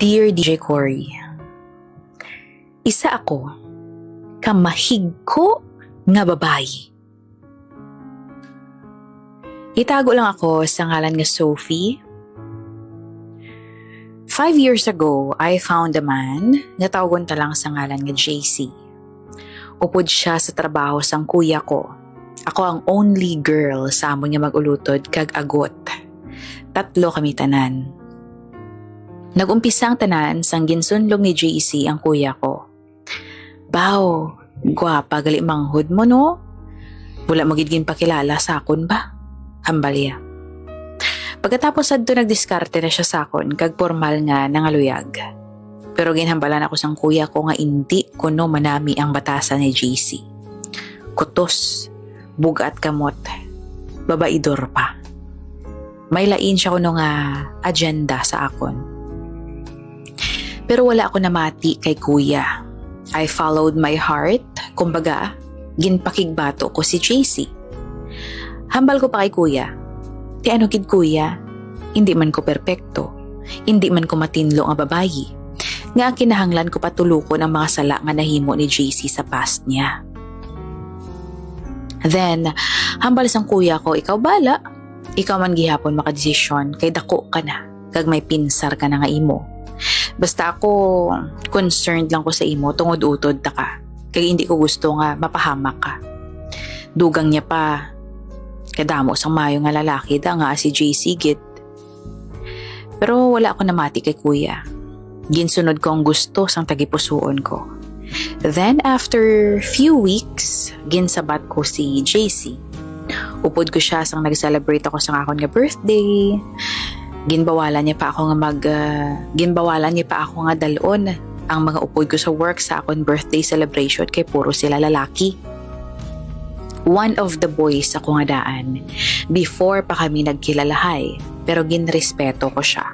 Dear DJ Cory, isa ako kamahigko nga babayi. Itago lang ako sa ngalan nga Sophie. Five years ago, I found a man nga tawagon ta lang sa ngalan nga JC. Upod siya sa trabaho sang kuya ko. Ako ang only girl sa amon nga magulutod kag agot. Tatlo kami tanan. Nagumpisang tanan sang ginsunlong ni JC ang kuya ko. Baw, gwapa gali manghud mo no? Wala magiging pakilala sa akon ba? Hambalya. Pagkatapos adto nagdiskarte na siya sa akon kag formal nga nangaluyag. Pero ginhambalan ako sang kuya ko nga hindi kuno manami ang batasan ni JC. Kutos, bugat kamot, babaidor pa. May lain siya kuno nga agenda sa akon. Pero wala ako namati kay kuya. I followed my heart, kumbaga, ginpakigbato ko si JC. Hambal ko pa kay kuya. Ti ano kid kuya? Hindi man ko perpekto. Hindi man ko matinlo ang babayi. Nga ang kinahanglan ko patulukon ang mga sala nga nahimo ni JC sa past niya. Then, hambal sang kuya ko, ikaw bala. Ikaw man gihapon makadesisyon kay dako ka na. Kag may pinsar ka na nga imo. Basta ako, concerned lang ko sa imo, tungod utod ta ka. Kaya hindi ko gusto nga mapahamak ka. Dugang niya pa, kadamo sang mayo nga lalaki da nga si JC git. Pero wala ako namati kay kuya. Ginsunod ko ang gusto sang tagipusuon ko. Then after few weeks, ginsabat ko si JC. Upod ko siya sang nag-celebrate ako sa akon nga birthday ginbawalan niya pa ako nga mag uh, ginbawalan niya pa ako nga dalon ang mga upod ko sa work sa akon birthday celebration kay puro sila lalaki. One of the boys ako nga daan before pa kami nagkilalahay pero ginrespeto ko siya.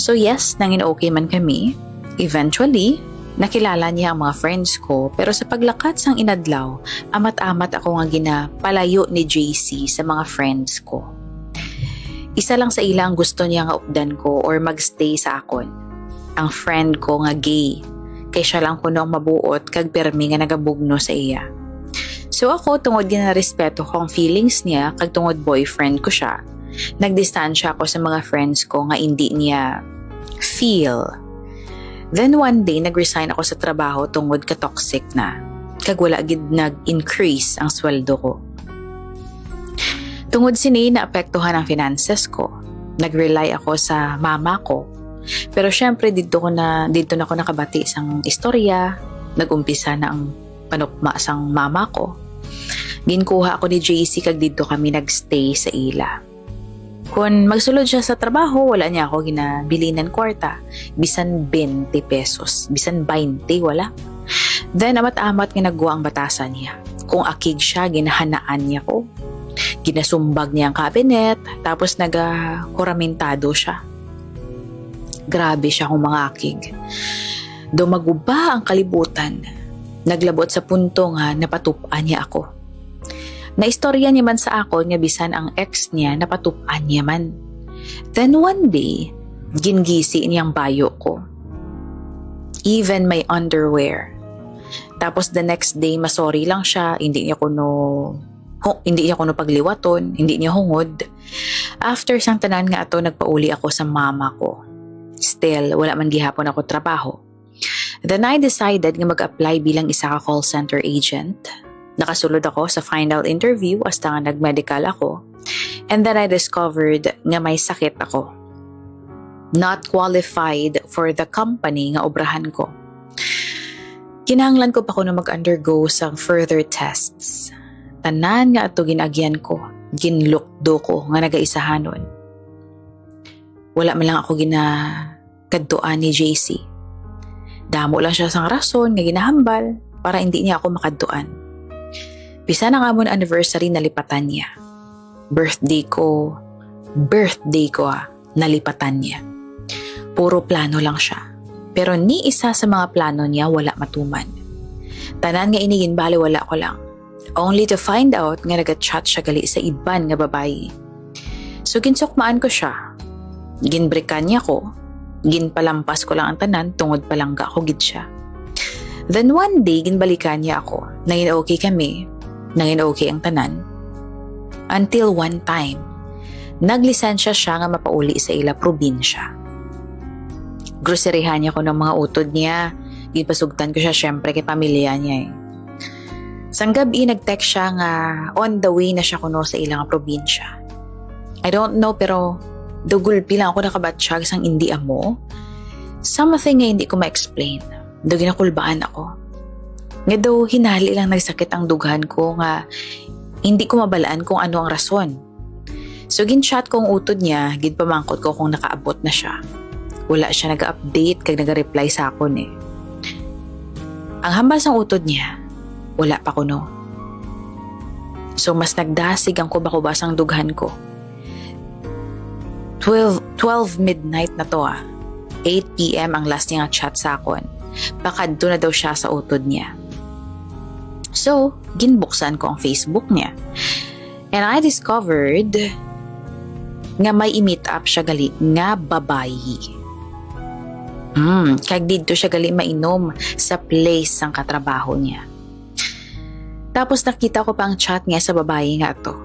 So yes, nangin okay man kami. Eventually, nakilala niya ang mga friends ko pero sa paglakat sang inadlaw, amat-amat ako nga ginapalayo ni JC sa mga friends ko. Isa lang sa ilang gusto niya nga updan ko or magstay sa akon. Ang friend ko nga gay. Kay siya lang kuno ang mabuot kag permi nga nagabugno sa iya. So ako tungod nga respeto ko ang feelings niya kag tungod boyfriend ko siya. Nagdistansya ako sa mga friends ko nga hindi niya feel. Then one day nagresign ako sa trabaho tungod ka toxic na. Kag wala gid nag-increase ang sweldo ko. Tungod sini naapektuhan ang finances ko. Nag-rely ako sa mama ko. Pero syempre dito ko na dito na ako nakabati sang istorya. Nagumpisa na ang panukma sang mama ko. Ginkuha ako ni JC kag dito kami nagstay sa ila. Kung magsulod siya sa trabaho, wala niya ako ginabili ng kwarta. Bisan 20 pesos. Bisan 20, wala. Then, amat-amat nga ang batasan niya. Kung akig siya, ginahanaan niya ko ginasumbag niya ang cabinet, tapos nagakuramentado siya. Grabe siya kung mga akig. Dumaguba ang kalibutan. Naglabot sa punto nga napatupan niya ako. Naistorya niya man sa ako nga bisan ang ex niya napatupan niya man. Then one day, gingisi niyang bayo ko. Even my underwear. Tapos the next day, masorry lang siya, hindi niya kuno Ho, hindi niya kuno pagliwaton, hindi niya hungod. After sang tanan nga ato nagpauli ako sa mama ko. Still, wala man gihapon ako trabaho. Then I decided nga mag-apply bilang isa ka call center agent. Nakasulod ako sa final interview hasta nga nag-medical ako. And then I discovered nga may sakit ako. Not qualified for the company nga obrahan ko. Kinahanglan ko pa ko na mag-undergo sa further tests tanan nga ato ginagyan ko, ginlukdo ko nga nagaisahanon. Wala man lang ako gina kadtuan ni JC. Damo lang siya sang rason nga ginahambal para hindi niya ako makadtuan. Bisa na nga mo anniversary nalipatan niya. Birthday ko, birthday ko ah, nalipatan niya. Puro plano lang siya. Pero ni isa sa mga plano niya wala matuman. Tanan nga inigin bali wala ko lang only to find out nga nag-chat siya gali sa iban nga babayi. So ginsukmaan ko siya. ginbrikan niya ko, ginpalampas ko lang ang tanan, tungod palangga ko gid siya. Then one day, ginbalikan niya ako. Nangin okay kami, nangin okay ang tanan. Until one time, naglisensya siya nga mapauli sa ila probinsya. Groceryhan niya ko ng mga utod niya. Ipasugtan ko siya syempre kay pamilya niya eh. Sang gabi, nag-text siya nga on the way na siya kuno sa ilang probinsya. I don't know pero dugulpi lang ako nakabatsyag sang hindi amo. Something nga hindi ko ma-explain. Do ginakulbaan ako. Nga daw hinali lang nagsakit ang dughan ko nga hindi ko mabalaan kung ano ang rason. So gin-chat ko ang utod niya, gid pamangkot ko kung nakaabot na siya. Wala siya nag-update kag nag-reply sa akon eh. Ang hambal sang utod niya, wala pa kuno. So mas nagdasig ang kubakubasang dughan ko. 12, 12 midnight na to ah. 8pm ang last niya chat sa akon. Pakadto na daw siya sa utod niya. So, ginbuksan ko ang Facebook niya. And I discovered nga may i-meet up siya gali nga babayi. Hmm, kag dito siya gali mainom sa place sang katrabaho niya. Tapos nakita ko pa ang chat niya sa babae nga to.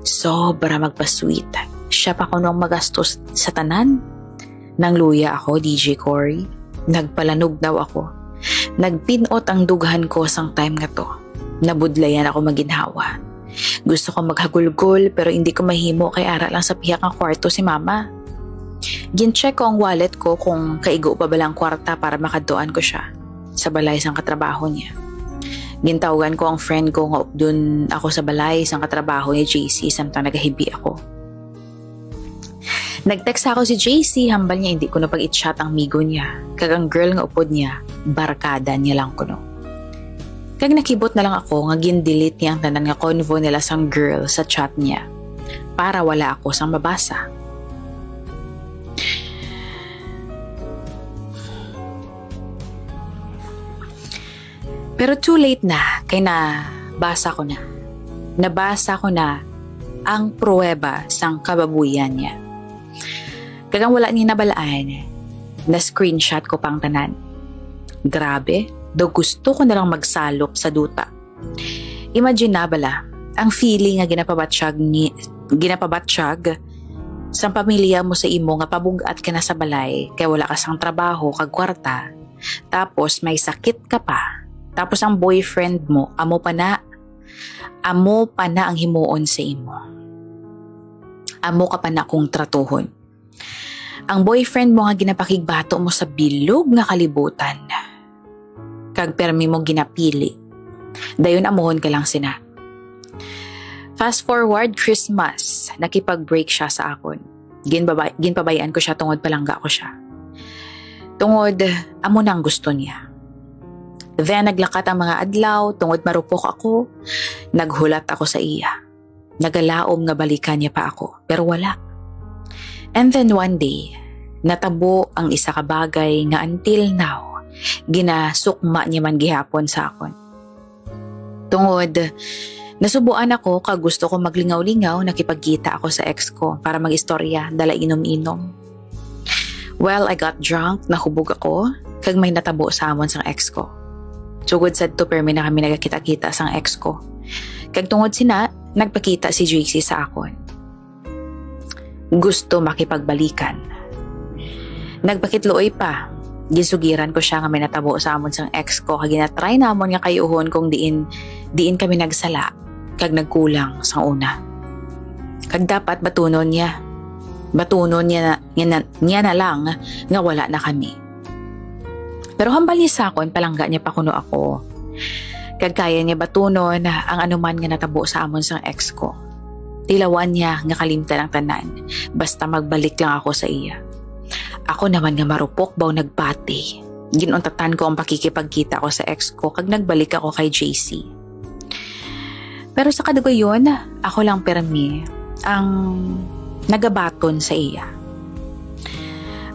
Sobra magpa-sweet. Siya pa kunong magastos sa tanan. Nang luya ako, DJ Cory. Nagpalanog daw ako. Nagpinot ang dughan ko sang time nga to. Nabudlayan ako maginhawa. Gusto ko maghagulgol pero hindi ko mahimo kay ara lang sa piyak ng kwarto si mama. Gin-check ko ang wallet ko kung kaigo pa ba lang kwarta para makaduan ko siya sa balay sang katrabaho niya. Gintawagan ko ang friend ko nga dun ako sa balay sang katrabaho ni JC samtang nagahibi ako. Nag-text ako si JC, hambal niya hindi ko na pag-chat ang migo niya. Kag ang girl nga upod niya, barkada niya lang kuno. Kag nakibot na lang ako nga gin-delete niya ang tanan nga convo nila sang girl sa chat niya para wala ako sang mabasa. Pero too late na, kay na basa ko na. Nabasa ko na ang pruweba sang kababuyan niya. Kagang wala ni nabalaan, na screenshot ko pang tanan. Grabe, do gusto ko na lang magsalop sa duta. Imagine na bala, ang feeling nga ginapabatsyag ni ginapabatsyag sa pamilya mo sa imo nga pabugat ka na sa balay kay wala ka sang trabaho kag kwarta tapos may sakit ka pa tapos ang boyfriend mo amo pa na amo pa na ang himuon sa imo amo ka pa na kung tratuhon ang boyfriend mo nga ginapakigbato mo sa bilog nga kalibutan kag permi mo ginapili dayon amuhon ka lang sina Fast forward Christmas, nakipag-break siya sa akon. Ginbabay, ginpabayaan ko siya tungod palangga ko siya. Tungod, amo nang gusto niya. Then naglakat ang mga adlaw, tungod marupok ako, naghulat ako sa iya. Nagalaom nga balikan niya pa ako, pero wala. And then one day, natabo ang isa ka bagay nga until now, ginasukma niya man gihapon sa akon. Tungod, Nasubuan ako kag gusto ko maglingaw-lingaw nakipagkita ako sa ex ko para mag-istorya dala inom-inom. Well, I got drunk, nahubog ako, kag may natabo sa amon sang ex ko. Sugod sad to permi na kami nagakita-kita sang ex ko. Kag tungod sina, nagpakita si JC sa akon. Gusto makipagbalikan. Nagpakitluoy pa, gisugiran ko siya nga may natabo sa amon sang ex ko kag ginatry namon nga kayuhon kung diin diin kami nagsala kag nagkulang sa una. Kag dapat batunon niya. Batunon niya na, niya na, niya na lang nga wala na kami. Pero hambal niya sa akon, palangga niya pa kuno ako. Kag kaya niya batunon ang anuman nga natabo sa amon sang ex ko. Tilawan niya nga kalimtan ang tanan, basta magbalik lang ako sa iya. Ako naman nga marupok baw nagpati. Ginuntatan ko ang pakikipagkita ko sa ex ko kag nagbalik ako kay JC. Pero sa kadugayon, ako lang permi ang nagabaton sa iya.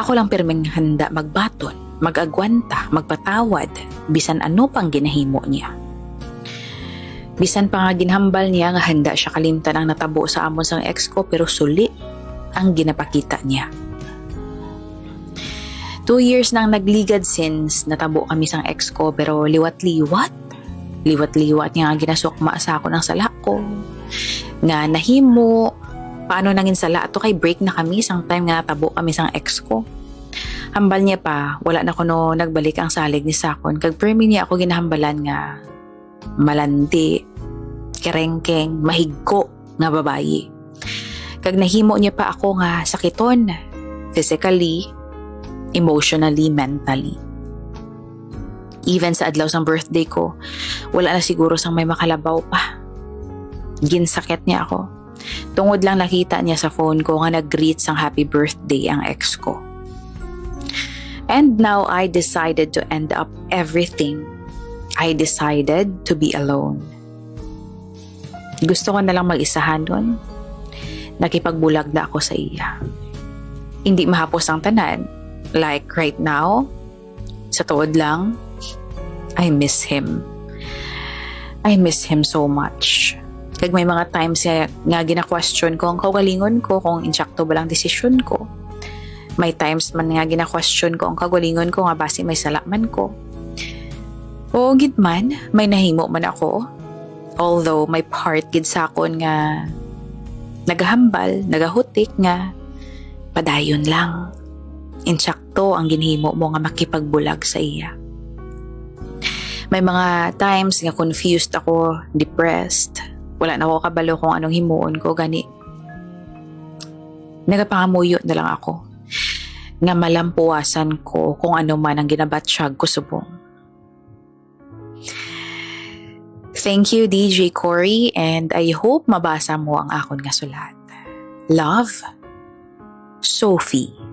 Ako lang perming handa magbaton, magagwanta, magpatawad, bisan ano pang ginahimo niya. Bisan pa nga ginhambal niya nga handa siya kalimtan ang natabo sa amon sang ex ko pero suli ang ginapakita niya. Two years nang nagligad since natabo kami sang ex ko pero liwat-liwat. Liwat-liwat nga ginasukma sa ako ng sala ko. Nga nahimo. Paano nangin sala ato kay break na kami sang time nga natabo kami sang ex ko. Hambal niya pa, wala na kuno nagbalik ang salig ni Sakon. Kag permi niya ako ginahambalan nga malandi, kerengkeng, mahigko nga babayi. Kag nahimo niya pa ako nga sakiton, physically, emotionally, mentally. Even sa adlaw sang birthday ko, wala na siguro sang may makalabaw pa. Ginsakit niya ako. Tungod lang nakita niya sa phone ko nga nag-greet sang happy birthday ang ex ko. And now I decided to end up everything. I decided to be alone. Gusto ko na lang mag-isahan doon. Nakipagbulag na ako sa iya. Hindi mahapos ang tanan. Like right now, sa tuod lang, I miss him. I miss him so much. Kag may mga times nga, nga gina-question ko ang kagalingon ko kung insakto ba lang desisyon ko. May times man nga gina-question ko ang kagalingon ko nga base may salaman ko. Oo, gid man, may nahimo man ako. Although may part gid sa akon nga nagahambal, nagahutik nga padayon lang. Insakto ang ginhimo mo nga makipagbulag sa iya. May mga times nga confused ako, depressed. Wala na ako kabalo kung anong himuon ko gani. Nagapangamuyo na lang ako nga malampuasan ko kung ano man ang ginabatsyag ko subong. Thank you, DJ Cory, and I hope mabasa mo ang akon nga sulat. Love, Sophie.